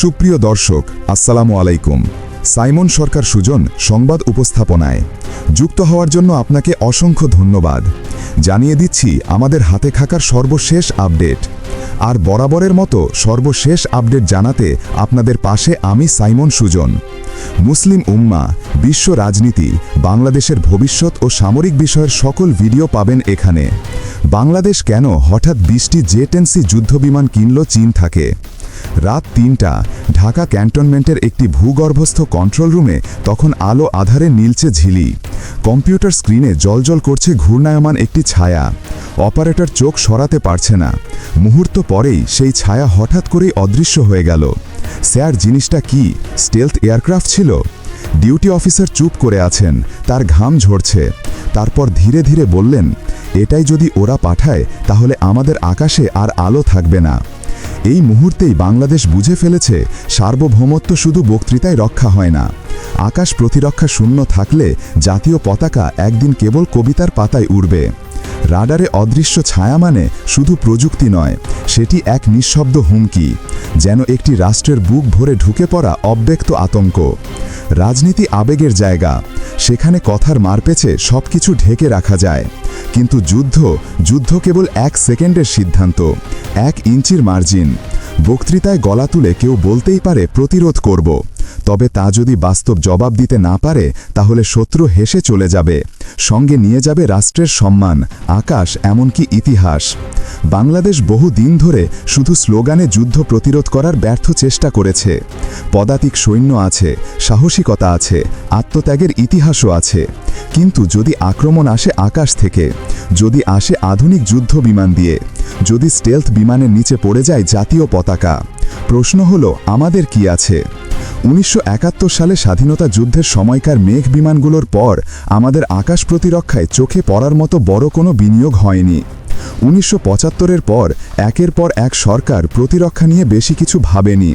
সুপ্রিয় দর্শক, আসসালামু আলাইকুম। সাইমন সরকার সুজন সংবাদ উপস্থাপনায়। যুক্ত হওয়ার জন্য আপনাকে অসংখ্য ধন্যবাদ। জানিয়ে দিচ্ছি, আমাদের হাতে থাকার সর্বশেষ আপডেট। আর বরাবরের মতো সর্বশেষ আপডেট জানাতে আপনাদের পাশে আমি সাইমন সুজন। মুসলিম উম্মা, বিশ্ব রাজনীতি, বাংলাদেশের ভবিষ্যৎ ও সামরিক বিষয়ের সকল ভিডিও পাবেন এখানে। বাংলাদেশ কেন হঠাৎ বিশটি জেটেন্সি যুদ্ধবিমান কিনল চীন থাকে? রাত তিনটা, ঢাকা ক্যান্টনমেন্টের একটি ভূগর্ভস্থ কন্ট্রোল রুমে তখন আলো আধারে নীলছে ঝিলি। কম্পিউটার স্ক্রিনে জলজল করছে ঘূর্ণায়মান একটি ছায়া। অপারেটর চোখ সরাতে পারছে না। মুহূর্ত পরেই সেই ছায়া হঠাৎ করেই অদৃশ্য হয়ে গেল। স্যার, জিনিসটা কি? স্টেলথ এয়ারক্রাফট ছিল? ডিউটি অফিসার চুপ করে আছেন, তার ঘাম ঝরছে। তারপর ধীরে ধীরে বললেন, এটাই যদি ওরা পাঠায়, তাহলে আমাদের আকাশে আর আলো থাকবে না। এই মুহূর্তেই বাংলাদেশ বুঝে ফেলেছে, সার্বভৌমত্ব শুধু বক্তৃতায় রক্ষা হয় না। আকাশ প্রতিরক্ষা শূন্য থাকলে জাতীয় পতাকা একদিন কেবল কবিতার পাতায় উড়বে। রাডারে অদৃশ্য ছায়া মানে শুধু প্রযুক্তি নয়, সেটি এক নিঃশব্দ হুমকি, যেন একটি রাষ্ট্রের বুক ভরে ঢুকে পড়া অব্যক্ত আতঙ্ক। রাজনীতি আবেগের জায়গা, সেখানে কথার মারপেছে সব কিছু ঢেকে রাখা যায়। কিন্তু যুদ্ধ যুদ্ধ কেবল এক সেকেন্ডের সিদ্ধান্ত, এক ইঞ্চির মার্জিন। বক্তৃতায় গলা তুলে কেউ বলতেই পারে প্রতিরোধ করব। তবে তা যদি বাস্তব জবাব দিতে না পারে, তাহলে শত্রু হেসে চলে যাবে। সঙ্গে নিয়ে যাবে রাষ্ট্রের সম্মান, আকাশ এমনকি ইতিহাস। বাংলাদেশ বহু দিন ধরে শুধু স্লোগানে যুদ্ধ প্রতিরোধ করার ব্যর্থ চেষ্টা করেছে। পদাতিক সৈন্য আছে, সাহসিকতা আছে, আত্মত্যাগের ইতিহাসও আছে। কিন্তু যদি আক্রমণ আসে আকাশ থেকে, যদি আসে আধুনিক যুদ্ধ বিমান দিয়ে, যদি স্টেলথ বিমানের নিচে পড়ে যায় জাতীয় পতাকা, প্রশ্ন হলো, আমাদের কি আছে? উনিশশো একাত্তর সালে স্বাধীনতা যুদ্ধের সময়কার মেঘ বিমানগুলোর পর, আমাদের আকাশ প্রতিরক্ষায় চোখে পড়ার মতো বড় কোনো বিনিয়োগ হয়নি। উনিশশো পঁচাত্তরের পর, একের পর এক সরকার প্রতিরক্ষা নিয়ে বেশি কিছু ভাবেনি।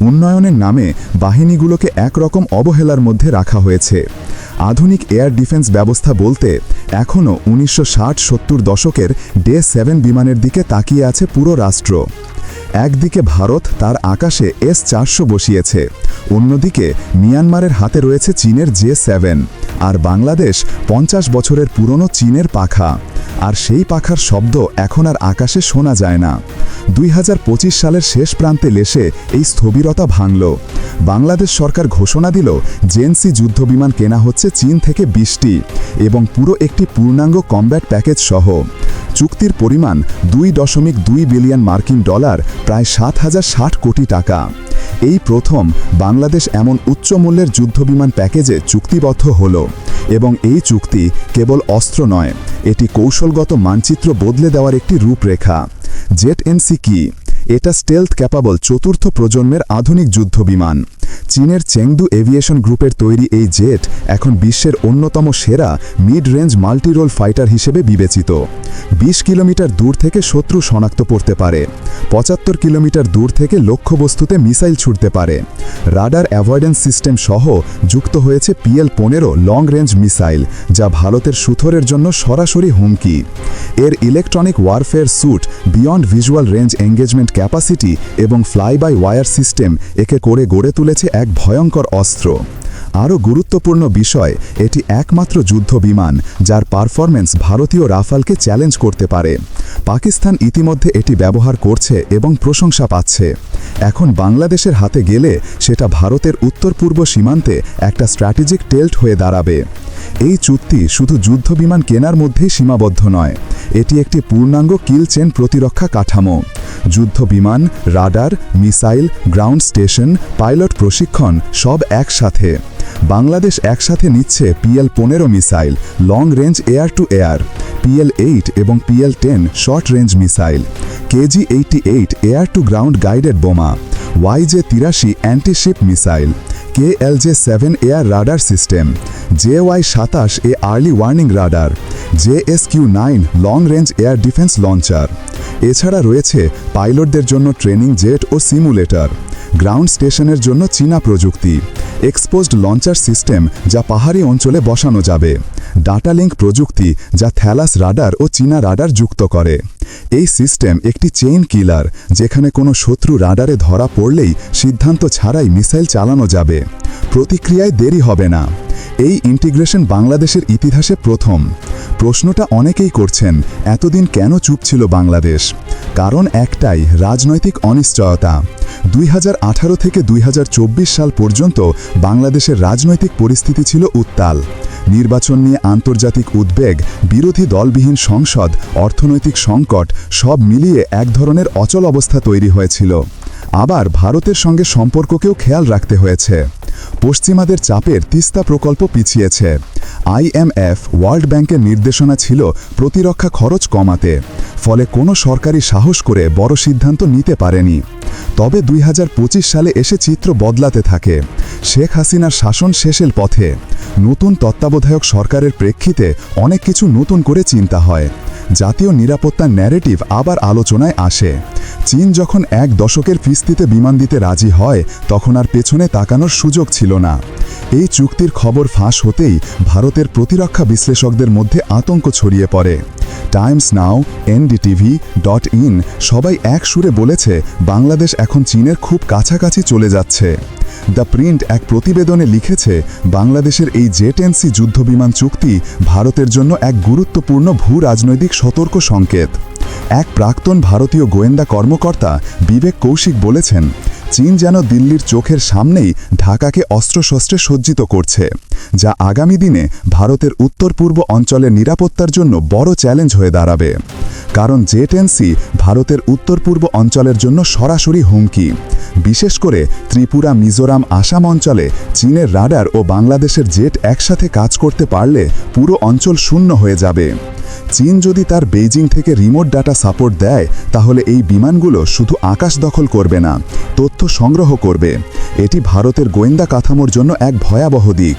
উন্নয়নের নামে বাহিনীগুলোকে একরকম অবহেলার মধ্যে রাখা হয়েছে। আধুনিক এয়ার ডিফেন্স ব্যবস্থা বলতে এখনও উনিশশো ষাট সত্তর দশকের ডে সেভেন বিমানের দিকে তাকিয়ে আছে পুরো রাষ্ট্র। একদিকে ভারত, তার আকাশে এস চারশো বসিয়েছে। অন্যদিকে মিয়ানমারের হাতে রয়েছে চীনের জে সেভেন। আর বাংলাদেশ পঞ্চাশ বছরের পুরনো চীনের পাখা। আর সেই পাখার শব্দ এখন আর আকাশে শোনা যায় না। দুই হাজার পঁচিশ সালের শেষ প্রান্তে লেসে এই স্থবিরতা ভাঙল। বাংলাদেশ সরকার ঘোষণা দিল, জেনসি যুদ্ধবিমান কেনা হচ্ছে চীন থেকে বিশটি এবং পুরো একটি পূর্ণাঙ্গ কমব্যাট প্যাকেজ সহ। চুক্তির পরিমাণ দুই দশমিক দুই বিলিয়ন মার্কিন ডলার, প্রায় সাত হাজার ষাট কোটি টাকা। এই প্রথম বাংলাদেশ এমন উচ্চ মূল্যের যুদ্ধবিমান প্যাকেজে চুক্তিবদ্ধ হল। এবং এই চুক্তি কেবল অস্ত্র নয়, এটি কৌশলগত মানচিত্র বদলে দেওয়ার একটি রূপরেখা। জেট এনসি কি? এটা স্টেলথ ক্যাপাবল চতুর্থ প্রজন্মের আধুনিক যুদ্ধ বিমান। চীনের চেংদু এভিয়েশন গ্রুপের তৈরি এই জেট এখন বিশ্বের অন্যতম সেরা মিড রেঞ্জ মাল্টিরোল ফাইটার হিসেবে বিবেচিত। ২০ কিলোমিটার দূর থেকে শত্রু শনাক্ত করতে পারে। পঁচাত্তর কিলোমিটার দূর থেকে লক্ষ্যবস্তুতে মিসাইল ছুটতে পারে। রাডার অ্যাভয়েডেন্স সিস্টেম সহ যুক্ত হয়েছে পিএল পনেরো লং রেঞ্জ মিসাইল, যা ভারতের সুথরের জন্য সরাসরি হুমকি। এর electronic warfare suite beyond visual range engagement capacity এবং ফ্লাই বাই ওয়ার সিস্টেম একে করে গড়ে তুলেছে এক ভয়ঙ্কর অস্ত্র। আরও গুরুত্বপূর্ণ বিষয়, এটি একমাত্র যুদ্ধ বিমান, যার পারফরম্যান্স ভারতীয় রাফালকে চ্যালেঞ্জ করতে পারে। পাকিস্তান ইতিমধ্যে এটি ব্যবহার করছে এবং প্রশংসা পাচ্ছে। এখন বাংলাদেশের হাতে গেলে সেটা ভারতের উত্তর পূর্ব সীমান্তে একটা স্ট্র্যাটেজিক টেল্ট হয়ে দাঁড়াবে। এই চুক্তি শুধু যুদ্ধ বিমান কেনার মধ্যেই সীমাবদ্ধ নয়, এটি একটি পূর্ণাঙ্গ কিল চেন প্রতিরক্ষা কাঠামো। যুদ্ধ বিমান radar, missile, ground station, pilot প্রশিক্ষণ সব একসাথে। বাংলাদেশ একসাথে নিচ্ছে পিএল পনেরো missile, long range air to air, PL eight এবং PL ten short range missile, KG eighty eight air to ground guided বোমা ওয়াইজে তিরাশি antiship missile KLJ seven air radar system J Y সাতাশ A early warning radar JS Q nine long range air defence launcher. এছাড়া রয়েছে পাইলটদের জন্য training jet ও simulator, ground স্টেশনের জন্য চীনা প্রযুক্তি, এক্সপোজড লঞ্চার সিস্টেম যা পাহাড়ি অঞ্চলে বসানো যাবে, ডাটা লিঙ্ক প্রযুক্তি যা থ্যালাস রাডার ও চীনা রাডার যুক্ত করে। এই সিস্টেম একটি চেইন কিলার, যেখানে কোনো শত্রু রাডারে ধরা পড়লেই সিদ্ধান্ত ছাড়াই মিসাইল চালানো যাবে। প্রতিক্রিয়ায় দেরি হবে না। এই ইন্টিগ্রেশন বাংলাদেশের ইতিহাসে প্রথম। প্রশ্নটা অনেকেই করছেন, এতদিন কেন চুপ ছিল বাংলাদেশ? কারণ একটাই, রাজনৈতিক অনিশ্চয়তা। দুই হাজার আঠারো থেকে দুই হাজার চব্বিশ সাল পর্যন্ত বাংলাদেশের রাজনৈতিক পরিস্থিতি ছিল উত্তাল। নির্বাচন নিয়ে আন্তর্জাতিক উদ্বেগ, বিরোধী দলবিহীন সংসদ, অর্থনৈতিক সংকট সব মিলিয়ে এক ধরনের অচল অবস্থা তৈরি হয়েছিল। আবার ভারতের সঙ্গে সম্পর্ককেও খেয়াল রাখতে হয়েছে। পশ্চিমাদের চাপের তিস্তা প্রকল্প পিছিয়েছে। আইএমএফ ওয়ার্ল্ড ব্যাংকের নির্দেশনা ছিল প্রতিরক্ষা খরচ কমাতে। ফলে কোনো সরকারি সাহস করে বড় সিদ্ধান্ত নিতে পারেনি। তবে দুই হাজার পঁচিশ সালে এসে চিত্র বদলাতে থাকে। শেখ হাসিনার শাসন শেষের পথে। নতুন তত্ত্বাবধায়ক সরকারের প্রেক্ষিতে অনেক কিছু নতুন করে চিন্তা হয়। জাতীয় নিরাপত্তার ন্যারেটিভ আবার আলোচনায় আসে। চীন যখন এক দশকের ফিস্তিতে বিমান দিতে রাজি হয়, তখন আর পেছনে তাকানোর সুযোগ ছিল না। এই চুক্তির খবর ফাঁস হতেই ভারতের প্রতিরক্ষা বিশ্লেষকদের মধ্যে আতঙ্ক ছড়িয়ে পড়ে। Times Now, NDTV, dot in সবাই এক সুরে বলেছে, বাংলাদেশ এখন চীনের খুব কাছাকাছি চলে যাচ্ছে। দ্য প্রিন্ট এক প্রতিবেদনে লিখেছে, বাংলাদেশের এই জেটেন্সি যুদ্ধবিমান চুক্তি ভারতের জন্য এক গুরুত্বপূর্ণ ভূ রাজনৈতিক সতর্ক সংকেত। এক প্রাক্তন ভারতীয় গোয়েন্দা কর্মকর্তা বিবেক কৌশিক বলেছেন চীন যেন দিল্লির চোখের সামনেই ঢাকাকে অস্ত্রশস্ত্রে সজ্জিত করছে, যা আগামী দিনে ভারতের উত্তর পূর্ব অঞ্চলের নিরাপত্তার জন্য বড় চ্যালেঞ্জ হয়ে দাঁড়াবে। কারণ জেটেন্সি ভারতের উত্তর পূর্ব অঞ্চলের জন্য সরাসরি হুমকি। বিশেষ করে ত্রিপুরা, মিজোরাম, আসাম অঞ্চলে চীনের রাডার ও বাংলাদেশের জেট একসাথে কাজ করতে পারলে পুরো অঞ্চল শূন্য হয়ে যাবে। চীন যদি তার বেইজিং থেকে রিমোট ডাটা সাপোর্ট দেয়, তাহলে এই বিমানগুলো শুধু আকাশ দখল করবে না, তথ্য সংগ্রহ করবে। এটি ভারতের গোয়েন্দা কাঠামোর জন্য এক ভয়াবহ দিক।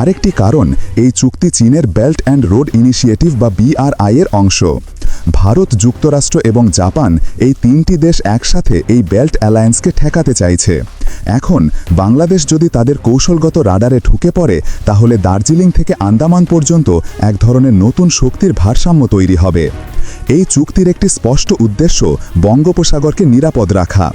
আরেকটি কারণ, এই চুক্তি চীনের বেল্ট অ্যান্ড রোড ইনিশিয়েটিভ বা বিআরআই এর অংশ। ভারত যুক্তরাষ্ট্র এবং জাপান এই তিনটি দেশ একসাথে এই বেল্ট অ্যালায়েন্সকে ঠেকাতে চাইছে। এখন বাংলাদেশ যদি তাদের কৌশলগত রাডারে ঢুকে পড়ে, তাহলে দার্জিলিং থেকে আন্দামান পর্যন্ত এক ধরনের নতুন শক্তির ভারসাম্য তৈরি হবে। এই চুক্তির একটি স্পষ্ট উদ্দেশ্য বঙ্গোপসাগরকে নিরাপদ রাখা।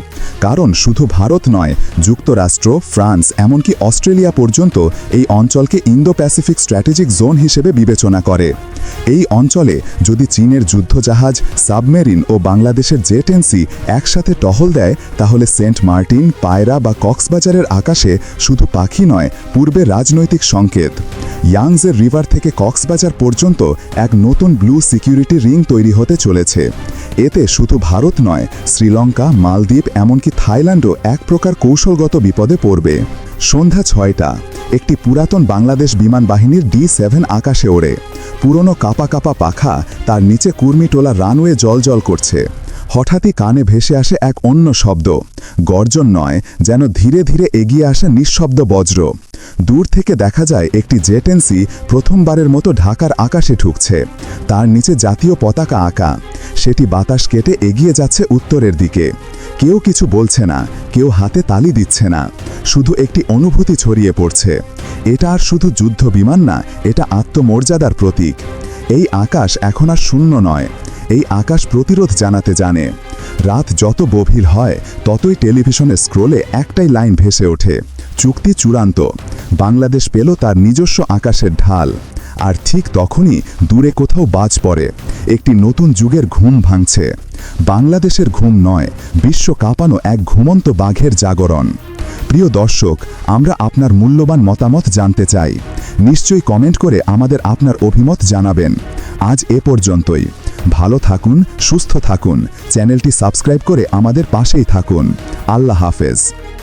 কারণ শুধু ভারত নয়, যুক্তরাষ্ট্র, ফ্রান্স, এমনকি অস্ট্রেলিয়া পর্যন্ত এই অঞ্চলকে ইন্দো প্যাসিফিক স্ট্র্যাটেজিক জোন হিসেবে বিবেচনা করে। এই অঞ্চলে যদি চীনের যুদ্ধজাহাজ, সাবমেরিন ও বাংলাদেশের জেটেন্সি একসাথে টহল দেয়, তাহলে সেন্ট মার্টিন, পায়রা বা কক্সবাজারের আকাশে শুধু পাখি নয়, পূর্বে রাজনৈতিক সংকেত। ইয়াংজের রিভার থেকে কক্সবাজার পর্যন্ত এক নতুন ব্লু সিকিউরিটি রিং তৈরি হতে চলেছে। এতে শুধু ভারত নয়, শ্রীলঙ্কা, মালদ্বীপ, এমনকি থাইল্যান্ডও এক প্রকার কৌশলগত বিপদে পড়বে। সন্ধ্যা ছয়টা, একটি পুরাতন বাংলাদেশ বিমান বাহিনীর ডি সেভেন আকাশে ওড়ে। পুরনো কাপা কাপা পাখা তার নিচে কুর্মিটোলা রানওয়ে জলজল করছে। হঠাৎই কানে ভেসে আসে এক অন্য শব্দ। গর্জন নয়, যেন ধীরে ধীরে এগিয়ে আসে নিঃশব্দ বজ্র। দূর থেকে দেখা যায় একটি জেটেন্সি প্রথমবারের মতো ঢাকার আকাশে ঢুকছে। তার নিচে জাতীয় পতাকা আঁকা। সেটি বাতাস কেটে এগিয়ে যাচ্ছে উত্তরের দিকে। কেউ কিছু বলছে না, কেউ হাতে তালি দিচ্ছে না। শুধু একটি অনুভূতি ছড়িয়ে পড়ছে। এটা আর শুধু যুদ্ধ বিমান না, এটা আত্মমর্যাদার প্রতীক। এই আকাশ এখন আর শূন্য নয়। এই আকাশ প্রতিরোধ জানাতে জানে। রাত যত গভীর হয়, ততই টেলিভিশনের স্ক্রোলে একটাই লাইন ভেসে ওঠে। চুক্তি চূড়ান্ত। বাংলাদেশ পেল তার নিজস্ব আকাশের ঢাল। আর ঠিক তখনই দূরে কোথাও বাজ পড়ে। একটি নতুন যুগের ঘুম ভাঙছে। বাংলাদেশের ঘুম নয়, বিশ্ব কাঁপানো এক ঘুমন্ত বাঘের জাগরণ। প্রিয় দর্শক, আমরা আপনার মূল্যবান মতামত জানতে চাই। নিশ্চয়ই কমেন্ট করে আমাদের আপনার অভিমত জানাবেন। আজ এ পর্যন্তই। ভালো থাকুন, সুস্থ থাকুন। চ্যানেলটি সাবস্ক্রাইব করে আমাদের পাশেই থাকুন। আল্লাহ হাফেজ।